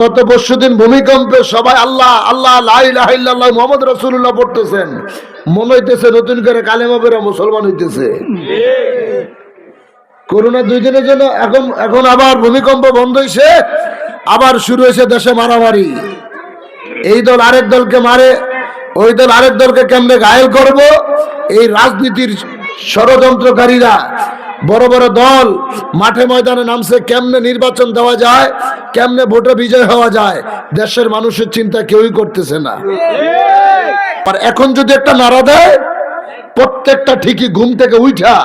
গত ভূমিকম্পে সবাই আল্লাহ আল্লাহ মোহাম্মদ রসুল্লাহ পড়তেছেন। মনে হইতেছে নতুন করে কালেমা বেরা মুসলমান হইতেছে। করোনা দুই দিনের জন্য এখন এখন আবার ভূমিকম্প বন্ধ হয়েছে আবার শুরু হয়েছে দেশে মারামারি। এই দল আরেক দলকে মারে, ওই দল আরেক দলকে কেমনে ঘায়েল করব? এই রাজনীতির ষড়যন্ত্রকারীরা বড় বড় দল মাঠে ময়দানে নামছে, কেমনে নির্বাচন দেওয়া যায়, কেমনে ভোটে বিজয় হওয়া যায়, দেশের মানুষের চিন্তা কেউই করতেছে না। আর এখন যদি একটা নাড়া দেয়, প্রত্যেকটা ঠিকই ঘুম থেকে উঠা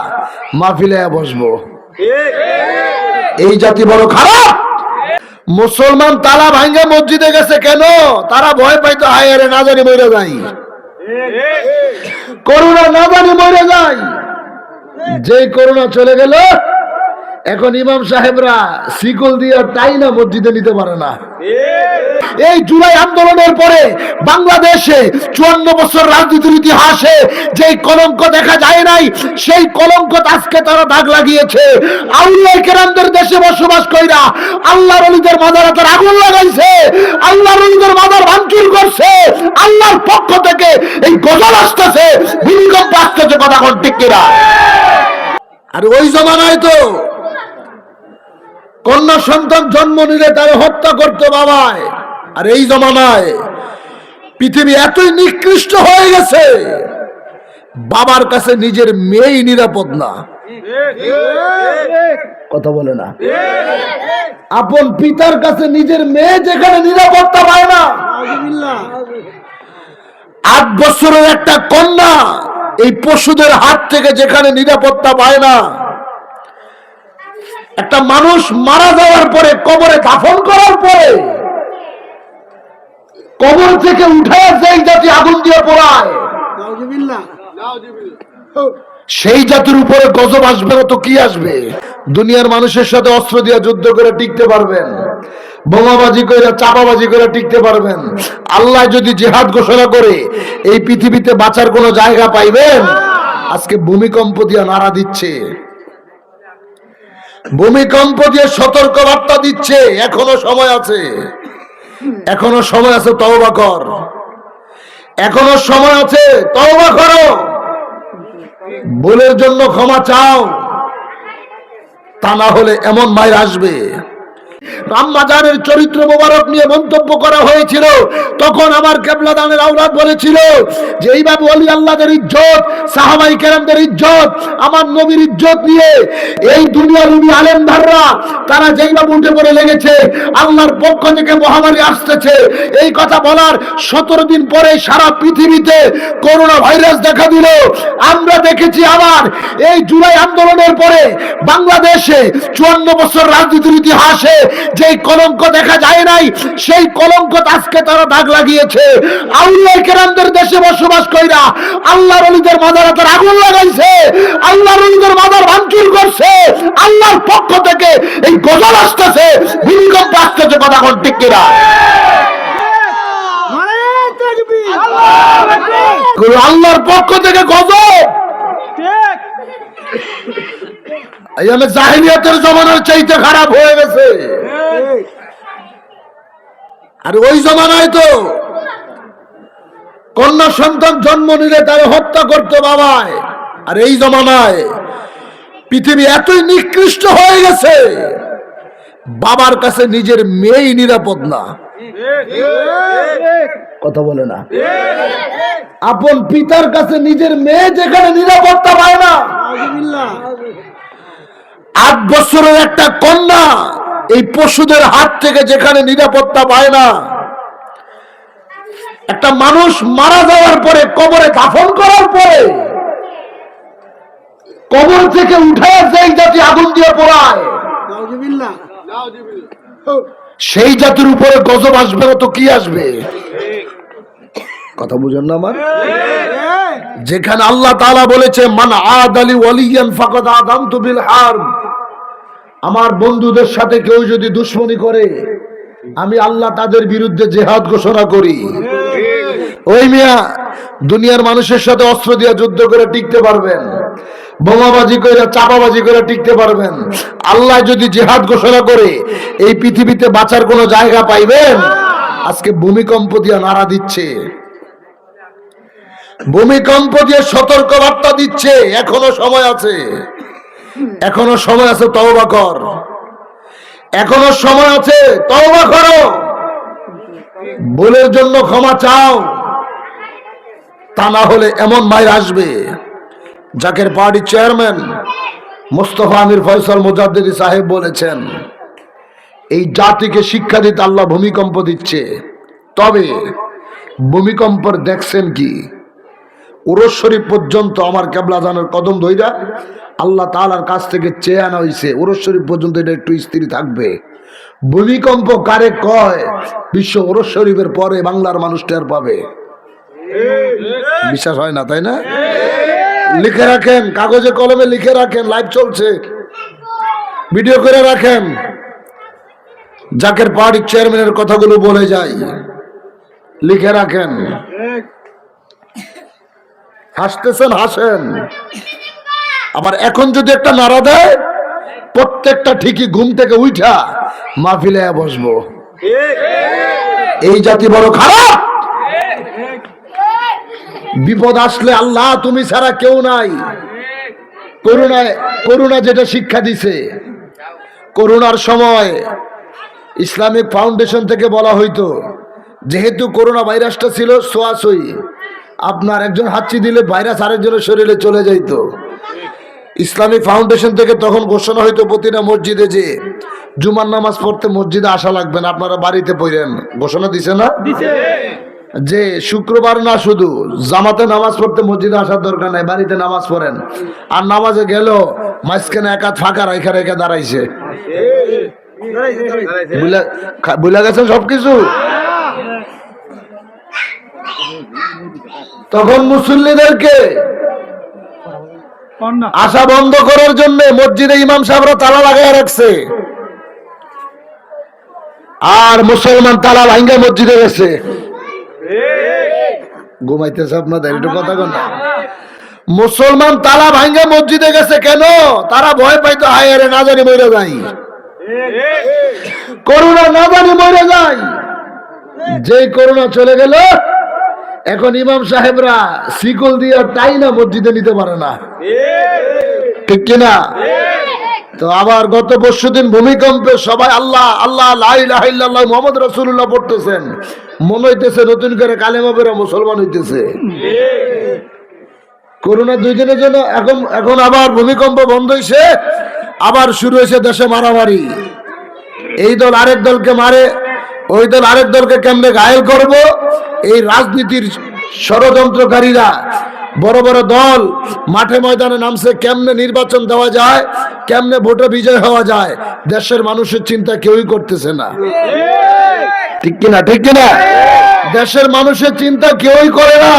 মাহফিলে বসবো। এই জাতি বড় খারাপ। মুসলমান তালা ভাঙ্গে মসজিদে গেছে কেন? তারা ভয় পাইতো হায় না জানি মরে যাই। করোনা না জানি মরে যাই। যে করোনা চলে গেল, এখন ইমাম সাহেবরা শিকল দিয়ে তাই না মসজিদে নিতে পারে না। এই জুলাই আন্দোলনের পরে বাংলাদেশে চুয়ান্ন বছর রাজনীতির ইতিহাসে যেই কলঙ্ক দেখা যায় নাই, সেই কলঙ্ক আজকে তারা দাগ লাগিয়েছে। কেরামদের দেশে বসবাস কইরা আল্লাহ রলিদের মাদার তার আগুন লাগাইছে আল্লাহ রলিদের মাদার ভাঙচুর করছে, আল্লাহর পক্ষ থেকে এই গজল আসতেছে, ভূমিকম্প আসতেছে কথা ঠিক আর ওই জমানায় তো কন্যা সন্তান জন্ম নিলে তার হত্যা করতো বাবায়। আর এই জমানায় পৃথিবী এতই নিকৃষ্ট হয়ে গেছে, বাবার কাছে নিজের মেয়েই নিরাপদ না। কথা বলে না। আপন পিতার কাছে নিজের মেয়ে যেখানে নিরাপত্তা পায় না। আট বছরের একটা কন্যা এই পশুদের হাত থেকে যেখানে নিরাপত্তা পায় না, একটা মানুষ মারা যাওয়ার পরে কবরে দাফন করার পরে কবর থেকে উঠে যেই জাতি আগুন দিয়ে পড়ায়, সেই জাতির উপরে গজব আসবে তো কি আসবে? দুনিয়ার মানুষের সাথে অস্ত্র দিয়ে যুদ্ধ করে টিকতে পারবেন। বোমাবাজি করে চাপাবাজি করে টিকতে পারবেন। আল্লাহ যদি জেহাদ ঘোষণা করে, এই পৃথিবীতে বাঁচার কোনো জায়গা পাইবেন? আজকে ভূমিকম্প দিয়ে নাড়া দিচ্ছে। ভূমিকম্প দিয়ে সতর্ক বার্তা দিচ্ছে। এখনও সময় আছে। এখনও সময় আছে, তওবা কর। এখনও সময় আছে, তওবা করো। ভুলের জন্য ক্ষমা চাও। তা না হলে এমন মায়ের আসবে। চরিত্র মোবারক নিয়ে মন্তব্য করা হয়েছিল। তখন আমার আওলাদ বলেছিল যে অলি ইজ্জত, সাহাবাই কেরামদের ইজ্জত, আমার নবীর ইজ্জত নিয়ে এই দুনিয়ার উনি তারা উঠে পড়ে লেগেছে, আল্লাহর পক্ষ থেকে মহামারী আসতেছে। এই কথা বলার সতেরো দিন পরে সারা পৃথিবীতে করোনা ভাইরাস দেখা দিল। আমরা দেখেছি আবার এই জুলাই আন্দোলনের পরে বাংলাদেশে চুয়ান্ন বছর রাজনীতির ইতিহাসে যেই কলঙ্ক দেখা যায় নাই, সেই কলঙ্ক আজকে তারা দাগ লাগিয়েছে। আউলিয়া কেরামদের দেশে বসবাস কইরা আল্লাহ রলিদের মাদার তার আগুন লাগাইছে, আল্লাহ রলিদের মাদার ভাঙচুর করছে, আল্লাহর পক্ষ থেকে এই গজল আসতেছে, ভূমিকম্প আসতেছে কথা কোন ঠিক কিনা? আল্লাহর পক্ষ থেকে গজব জাহিলিয়াতের জমানার চাইতে খারাপ হয়ে গেছে। আর ওই জমানায় তো কন্যা সন্তান জন্ম নিলে তার হত্যা করতো বাবায়। আর এই জমানায় পৃথিবী এতই নিকৃষ্ট হয়ে গেছে, বাবার কাছে নিজের মেয়েই নিরাপদ না। কথা বলে না। আপন পিতার কাছে নিজের মেয়ে যেখানে নিরাপত্তা পায় না, আট বছরের একটা কন্যা এই পশুদের হাত থেকে যেখানে নিরাপত্তা পায় না, একটা মানুষ মারা যাওয়ার পরে কবরে দাফন করার পরে কবর থেকে উঠে যেই জাতি আগুন দিয়ে পোড়ায়, সেই জাতির উপরে গজব আসবে তো কি আসবে? কথা বুঝেন না আমার? যেখানে আল্লাহ তাআলা বলেছে, মান আদ আলী ওয়ালিয়ান ফাকাদ আদামতু বিল হারব আমার বন্ধুদের সাথে কেউ যদি দুশ্মনী করে, আমি আল্লাহ তাদের বিরুদ্ধে জেহাদ ঘোষণা করি। ওই মিয়া, দুনিয়ার মানুষের সাথে অস্ত্র দিয়ে যুদ্ধ করে টিকতে পারবেন। বোমাবাজি করে চাপাবাজি করে টিকতে পারবেন। আল্লাহ যদি জেহাদ ঘোষণা করে, এই পৃথিবীতে বাঁচার কোনো জায়গা পাইবেন? আজকে ভূমিকম্প দিয়ে নাড়া দিচ্ছে। ভূমিকম্প দিয়ে সতর্ক বার্তা দিচ্ছে। এখনও সময় আছে। এখনও সময় আছে, তওবা কর। এখনও সময় আছে, তওবা করো। ভুলের জন্য ক্ষমা চাও। তা না হলে এমন মায়ের আসবে জাকের পার্টির চেয়ারম্যান মোস্তফা আমির ফয়সাল মুজাদ্দিদি সাহেব বলেছেন, এই জাতিকে শিক্ষা দিতে আল্লাহ ভূমিকম্প দিচ্ছে। তবে ভূমিকম্পর দেখছেন কি? উরস শরীফ পর্যন্ত আমার কেবলা জানার কদম ধইরা আল্লাহ তালার কাছ থেকে চেয়ে আনা হয়েছে উরস শরীফ পর্যন্ত এটা একটু স্থির থাকবে। ভূমিকম্প কারে কয়? বিশ্ব উরস শরীফের পরে বাংলার মানুষ টের পাবে। বিশ্বাস হয় না, তাই না? লিখে রাখেন, কাগজে কলমে লিখে রাখেন লাইভ চলছে। ভিডিও করে রাখেন। জাকের পাহাড়ির চেয়ারম্যানের কথাগুলো বলে যাই। লিখে রাখেন। হাসতেছেন, হাসেন। আবার এখন যদি একটা নাড়া দেয়, প্রত্যেকটা ঠিকই ঘুম থেকে উঠা মাহফিলে বসবো। এই জাতি বড় খারাপ। বিপদ আসলে আল্লাহ তুমি ছাড়া কেউ নাই। করুণায়, করুণা যেটা শিক্ষা দিছে। করোনার সময় ইসলামিক ফাউন্ডেশন থেকে বলা হইতো, যেহেতু করোনা ভাইরাসটা ছিল সোয়াশই আপনার একজন হাঁচি দিলে ভাইরাস আরেকজনের শরীরে চলে যাইত। ইসলামিক ফাউন্ডেশন থেকে তখন ঘোষণা হইতো প্রতিটা মসজিদে যে জুমার নামাজ পড়তে মসজিদে আসা লাগবে না আপনারা বাড়িতে পড়েন। ঘোষণা দিছে না? যে শুক্রবার না শুধু জামাতে নামাজ পড়তে মসজিদে আসার দরকার নাই বাড়িতে নামাজ পড়েন। আর নামাজে গেল মাঝখানে একা ফাঁকা রেখা রেখে দাঁড়াইছে। বুঝলা গেছেন সবকিছু? তখন মুসল্লিদেরকে আশা বন্ধ করার জন্য মসজিদে ইমাম সাহেবরা তালা লাগাই রাখছে। আর মুসলমান তালা ভাঙ্গা মসজিদে গেছে। ঘুমাইতেছে আপনাদের, একটু কথা কন মুসলমান তালা মসজিদে গেছে কেন? তারা ভয় পাইতো, হায় না জানি মরে যাই। করোনা না জানি মরে যাই। যে করোনা চলে গেল, এখন ইমাম সাহেবরা শিকল দিয়ে তাই না মসজিদে নিতে পারে না। ঠিক কিনা তো আবার গত পরশু দিন ভূমিকম্পে সবাই আল্লাহ আল্লাহ লাইল্লাহ মোহাম্মদ রসুল্লাহ পড়তেছেন। মনে হইতেছে নতুন করে কালেমা বেরা মুসলমান হইতেছে। করোনা দুই দিনের জন্য এখন এখন আবার ভূমিকম্প বন্ধ হয়েছে আবার শুরু হয়েছে দেশে মারামারি। এই দল আরেক দলকে মারে ওই দল আরেক দলকে কেমনে ঘায়েল করব? এই রাজনীতির ষড়যন্ত্রকারীরা বড় বড় দল মাঠে ময়দানে নামছে কেমনে নির্বাচন দেওয়া যায় কেমনে ভোটে বিজয় হওয়া যায় দেশের মানুষের চিন্তা কেউই করতেছে না। ঠিক কিনা ঠিক কিনা? দেশের মানুষের চিন্তা কেউই করে না।